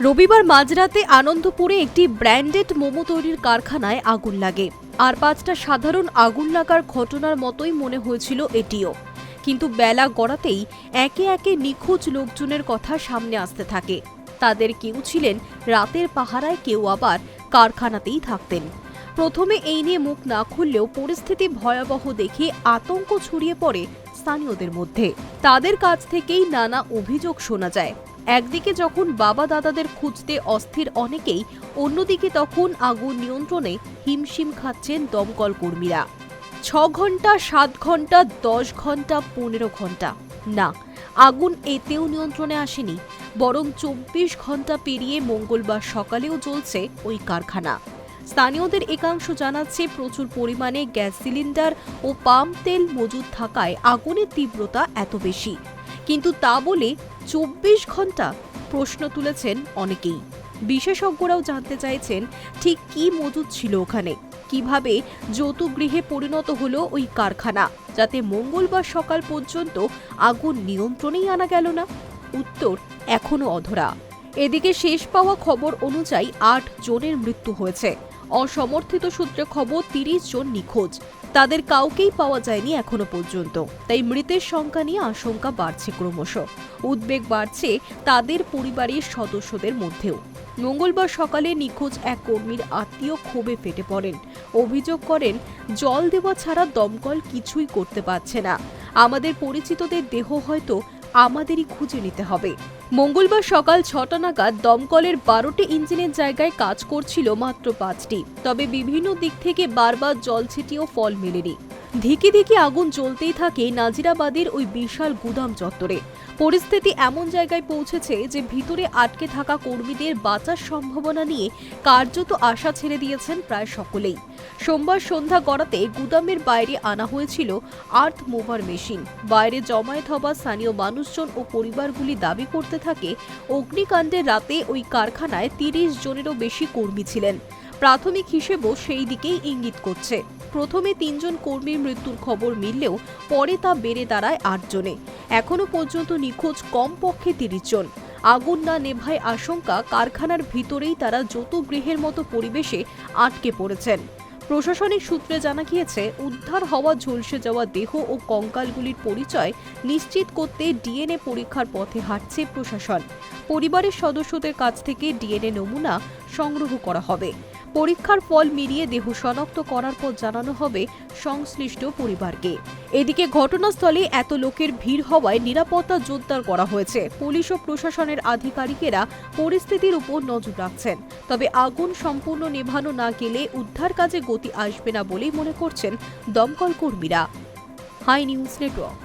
রবিবার মাঝরাতে আনন্দপুরে একটি ব্র্যান্ডেড মোমো তৈরির কারখানায় আগুন লাগে। আর পাঁচটা সাধারণ আগুন লাগার ঘটনার মতোই মনে হয়েছিল এটিও। কিন্তু বেলা গড়াতেই একে একে নিখোঁজ লোকজনের কথা সামনে আসতে থাকে। তাদের কেউ ছিলেন, রাতের পাহারায় কেউ আবার কারখানাতেই থাকতেন। প্রথমে এই নিয়ে মুখ না খুললেও পরিস্থিতি ভয়াবহ দেখে আতঙ্ক ছড়িয়ে পড়ে স্থানীয়দের মধ্যে। তাদের কাছ থেকেই নানা অভিযোগ শোনা যায়। একদিকে যখন বাবা দাদাদের খুঁজতে অস্থির অনেকেই, অন্যদিকে তখন আগুন নিয়ন্ত্রণে হিমশিম খাচ্ছেন দমকল কর্মীরা। ছ ঘণ্টা, সাত ঘণ্টা, দশ ঘণ্টা, পনেরো ঘণ্টা। না, আগুন এতেও নিয়ন্ত্রণে আসেনি, বরং চব্বিশ ঘণ্টা পেরিয়ে মঙ্গলবার সকালেও চলছে ওই কারখানা। স্থানীয়দের একাংশ জানাচ্ছে, প্রচুর পরিমাণে গ্যাস সিলিন্ডার ও পাম তেল মজুদ থাকায় আগুনের তীব্রতা এত বেশি। কিন্তু তা বলে চব্বিশ ঘণ্টা প্রশ্ন তুলেছেন অনেকেই। বিশেষজ্ঞরাও জানতে চাইছেন ঠিক কি মজুদ ছিল ওখানে? কীভাবে যৌতুগৃহে পরিণত হলো ওই কারখানা? যাতে মঙ্গলবার সকাল পর্যন্ত আগুন নিয়ন্ত্রণেই আনা গেল না? উত্তর এখনও অধরা। এদিকে শেষ পাওয়া খবর অনুযায়ী আট জনের মৃত্যু হয়েছে। অসমর্থিত সূত্রে খবর তিরিশ জন নিখোঁজ। তাদের কাউকেই পাওয়া যায়নি এখনও পর্যন্ত। তাই মৃতের সংখ্যা নিয়ে আশঙ্কা বাড়ছে ক্রমশ। উদ্বেগ বাড়ছে তাদের পরিবারের সদস্যদের মধ্যেও। মঙ্গলবার সকালে নিখোঁজ এক কর্মীর আত্মীয় ক্ষোভে ফেটে পড়েন। অভিযোগ করেন, জল দেওয়া ছাড়া দমকল কিছুই করতে পারছে না। আমাদের পরিচিতদের দেহ হয়তো আমাদেরই খুঁজে নিতে হবে। মঙ্গলবার সকাল ছটা নাগাদ দমকলের বারোটি ইঞ্জিনের জায়গায় কাজ করছিল মাত্র পাঁচটি। তবে বিভিন্ন দিক থেকে বারবার জল ছিটিয়েও ফল মেলেনি। ধিকি ধিকি আগুন জ্বলতেই থাকে নাজিরাবাদের ওই বিশাল গুদাম চত্বরে। পরিস্থিতি এমন জায়গায় পৌঁছেছে যে ভিতরে আটকে থাকা কর্মীদের বাঁচার সম্ভাবনা নিয়ে কার্যত আশা ছেড়ে দিয়েছেন প্রায় সকলেই। সোমবার সন্ধ্যা গড়াতে গুদামের বাইরে আনা হয়েছিল আর্থ মুভার মেশিন। বাইরে জমায়েত হওয়া স্থানীয় মানুষজন ও পরিবারগুলি দাবি করতে থাকে, অগ্নিকাণ্ডের রাতে ওই কারখানায় তিরিশ জনেরও বেশি কর্মী ছিলেন। প্রাথমিক হিসেবেও সেই দিকেই ইঙ্গিত করছে। প্রথমে তিনজন কর্মীর মৃত্যুর খবর মিললেও পরে তা বেড়ে দাঁড়ায় আটজনে। এখনও পর্যন্ত নিখোঁজ কমপক্ষে তিরিশ জন। আগুন না নেভায় আশঙ্কা, কারখানার ভিতরেই তারা যত গৃহের মতো পরিবেশে আটকে পড়েছেন। প্রশাসনিক সূত্রে জানা গিয়েছে, উদ্ধার হওয়া ঝলসে যাওয়া দেহ ও কঙ্কালগুলির পরিচয় নিশ্চিত করতে ডিএনএ পরীক্ষার পথে হাঁটছে প্রশাসন। পরিবারের সদস্যদের কাছ থেকে ডিএনএ নমুনা সংগ্রহ করা হবে। পরীক্ষার ফল মিলিয়ে দেহ শনাক্ত করার পর জানানো হবে সংশ্লিষ্ট পরিবারকে। এদিকে ঘটনাস্থলে এত লোকের ভিড় হওয়ায় নিরাপত্তা জোরদার করা হয়েছে। পুলিশ ও প্রশাসনের আধিকারিকেরা পরিস্থিতির উপর নজর রাখছেন। তবে আগুন সম্পূর্ণ নেভানো না গেলে উদ্ধার কাজে গতি আসবে না বলেই মনে করছেন দমকল কর্মীরা। Hi news network.